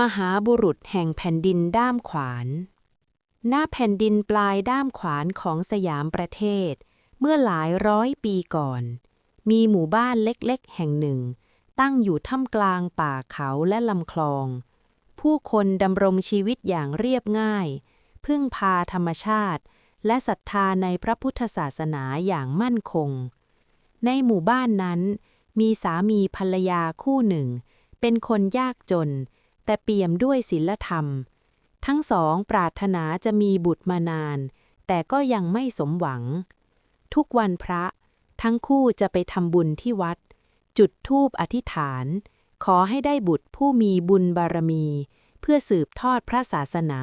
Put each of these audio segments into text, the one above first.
มหาบุรุษแห่งแผ่นดินด้ามขวาน หน้าแผ่นดินปลายด้ามขวานของสยามประเทศ เมื่อหลายร้อยปีก่อน มีหมู่บ้านเล็กๆ แห่งหนึ่ง ตั้งอยู่ท่ามกลางป่าเขาและลำคลอง ผู้คนดำรงชีวิตอย่างเรียบง่าย พึ่งพาธรรมชาติ และศรัทธาในพระพุทธศาสนาอย่างมั่นคง ในหมู่บ้านนั้น มีสามีภรรยาคู่หนึ่ง เป็นคนยากจน แต่เปี่ยมด้วยศีลธรรม ทั้งสองปรารถนาจะมีบุตรมานาน แต่ก็ยังไม่สมหวัง ทุกวันพระ ทั้งคู่จะไปทำบุญที่วัด จุดธูปอธิษฐาน ขอให้ได้บุตรผู้มีบุญบารมี เพื่อสืบทอดพระศาสนา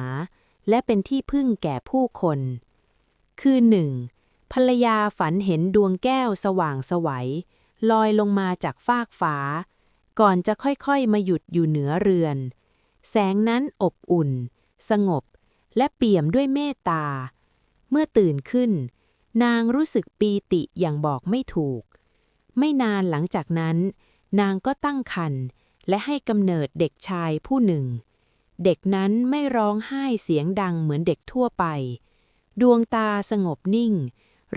และเป็นที่พึ่งแก่ผู้คน คือหนึ่งภรรยาฝันเห็นดวงแก้วสว่างไสวัยลอยลงมาจากฟากฟ้า ก่อนจะค่อยๆมาหยุดอยู่เหนือเรือน แสงนั้นอบอุ่น สงบ และเปี่ยมด้วยเมตตา เมื่อตื่นขึ้น นางรู้สึกปีติอย่างบอกไม่ถูก ไม่นานหลังจากนั้น นางก็ตั้งครรภ์และให้กำเนิดเด็กชายผู้หนึ่ง เด็กนั้นไม่ร้องไห้เสียงดังเหมือนเด็กทั่วไป ดวงตาสงบนิ่ง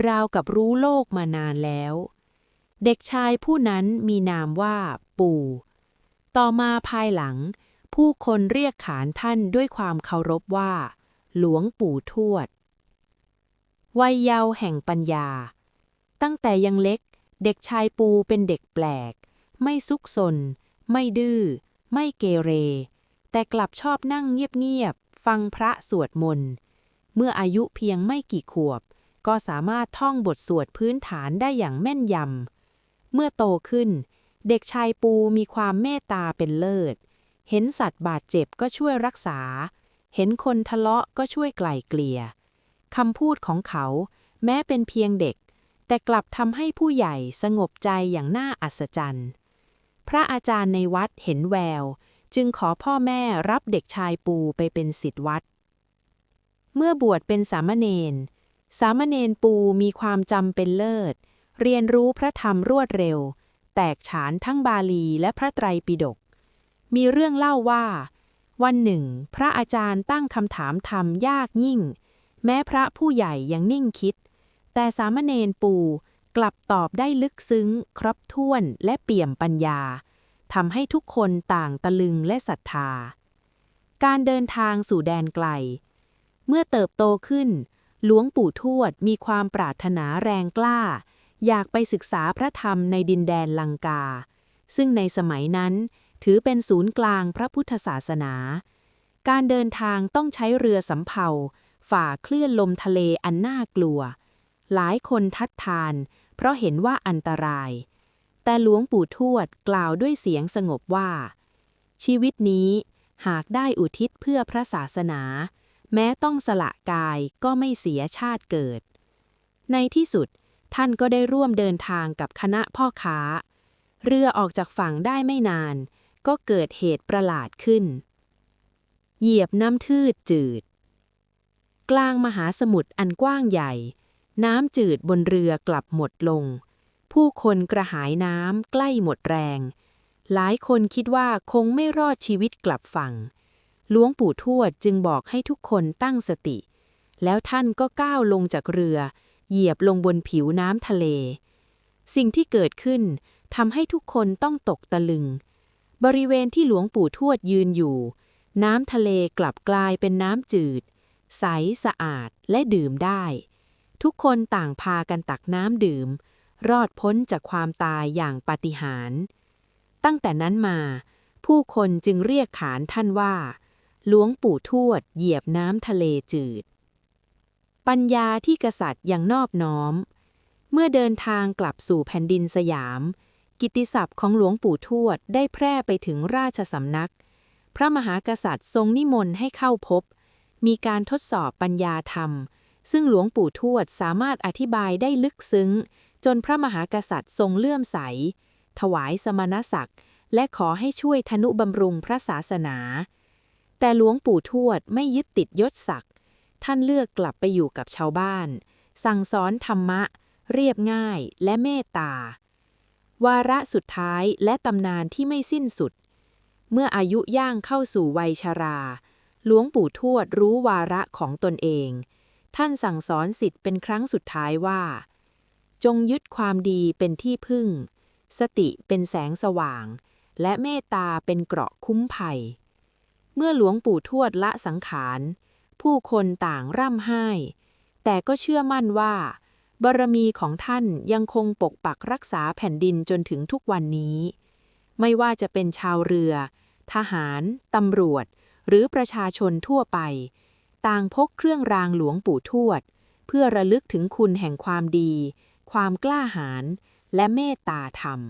ราวกับรู้โลกมานานแล้ว เด็กชายผู้นั้นมีนามว่าปู่ ต่อมาภายหลัง ผู้คนเรียกขานท่านด้วยความเคารพว่า หลวงปู่ทวด วัยเยาว์แห่งปัญญา ตั้งแต่ยังเล็ก เด็กชายปูเป็นเด็กแปลก ไม่ซุกซน ไม่ดื้อ ไม่เกเร แต่กลับชอบนั่งเงียบๆ ฟังพระสวดมนต์ เมื่ออายุเพียงไม่กี่ขวบก็สามารถท่องบทสวดพื้นฐานได้อย่างแม่นยำ เมื่อโตขึ้น เด็กชายปูมีความเมตตาเป็นเลิศ เห็นสัตว์บาดเจ็บก็ช่วยรักษา เห็นคนทะเลาะก็ช่วยไกล่เกลี่ยคำพูดของเขา แม้เป็นเพียงเด็ก แต่กลับทำให้ผู้ใหญ่สงบใจอย่างน่าอัศจรรย์ พระอาจารย์ในวัดเห็นแวว จึงขอพ่อแม่รับเด็กชายปูไปเป็นศิษย์วัด เมื่อบวชเป็นสามเณร สามเณรปูมีความจำเป็นเลิศ เรียนรู้พระธรรมรวดเร็ว แตกฉานทั้งบาลีและพระไตรปิฎก มีเรื่องเล่าว่า วันหนึ่ง พระอาจารย์ตั้งคำถามธรรมยากยิ่ง แม้พระผู้ใหญ่ยังนิ่งคิด แต่สามเณรปูกลับตอบได้ลึกซึ้ง ครบถ้วนและเปี่ยมปัญญาทำให้ทุกคนต่างตะลึงและศรัทธา การเดินทางสู่แดนไกล เมื่อเติบโตขึ้น หลวงปู่ทวดมีความปรารถนาแรงกล้า อยากไปศึกษาพระธรรมในดินแดนลังกา ซึ่งในสมัยนั้นถือเป็นศูนย์กลางพระพุทธศาสนา การเดินทางต้องใช้เรือสำเภา ฝ่าคลื่นลมทะเลอันน่ากลัว หลายคนทัดทาน เพราะเห็นว่าอันตราย แต่หลวงปู่ทวดกล่าวด้วยเสียงสงบว่า ชีวิตนี้หากได้อุทิศเพื่อพระศาสนา แม้ต้องสละกายก็ไม่เสียชาติเกิด ในที่สุด ท่านก็ได้ร่วมเดินทางกับคณะพ่อค้า เรือออกจากฝั่งได้ไม่นาน ก็เกิดเหตุประหลาดขึ้น เหยียบน้ำทืดจืด กลางมหาสมุทรอันกว้างใหญ่ น้ำจืดบนเรือกลับหมดลง ผู้คนกระหายน้ำใกล้หมดแรง หลายคนคิดว่าคงไม่รอดชีวิตกลับฝั่งหลวงปู่ทวดจึงบอกให้ทุกคนตั้งสติ แล้วท่านก็ก้าวลงจากเรือ เหยียบลงบนผิวน้ำทะเล สิ่งที่เกิดขึ้นทำให้ทุกคนต้องตกตะลึง บริเวณที่หลวงปู่ทวดยืนอยู่ น้ำทะเลกลับกลายเป็นน้ำจืด ใสสะอาดและดื่มได้ ทุกคนต่างพากันตักน้ำดื่ม รอดพ้นจากความตายอย่างปาฏิหาริย์ตั้งแต่นั้นมา ผู้คนจึงเรียกขานท่านว่าหลวงปู่ทวดเหยียบน้ำทะเลจืด ปัญญาที่กษัตริย์ยังนอบน้อม เมื่อเดินทางกลับสู่แผ่นดินสยาม กิตติศัพท์ของหลวงปู่ทวดได้แพร่ไปถึงราชสำนัก พระมหากษัตริย์ทรงนิมนต์ให้เข้าพบ มีการทดสอบปัญญาธรรม ซึ่งหลวงปู่ทวดสามารถอธิบายได้ลึกซึ้ง จนพระมหากษัตริย์ทรงเลื่อมใส ถวายสมณศักดิ์ และขอให้ช่วยทนุบำรุงพระศาสนา แต่หลวงปู่ทวดไม่ยึดติดยศศักดิ์ ท่านเลือกกลับไปอยู่กับชาวบ้าน สั่งสอนธรรมะ เรียบง่ายและเมตตา วาระสุดท้ายและตำนานที่ไม่สิ้นสุด เมื่ออายุย่างเข้าสู่วัยชรา หลวงปู่ทวดรู้วาระของตนเอง ท่านสั่งสอนสิทธิ์เป็นครั้งสุดท้ายว่า จงยึดความดีเป็นที่พึ่ง สติเป็นแสงสว่าง และเมตตาเป็นเกราะคุ้มภัย เมื่อหลวงปู่ทวดละสังขาร ผู้คนต่างร่ำไห้ แต่ก็เชื่อมั่นว่า บารมีของท่านยังคงปกปักรักษาแผ่นดินจนถึงทุกวันนี้ ไม่ว่าจะเป็นชาวเรือ ทหาร ตำรวจ หรือประชาชนทั่วไป ต่างพกเครื่องรางหลวงปู่ทวด เพื่อระลึกถึงคุณแห่งความดี ความกล้าหาญและเมตตาธรรม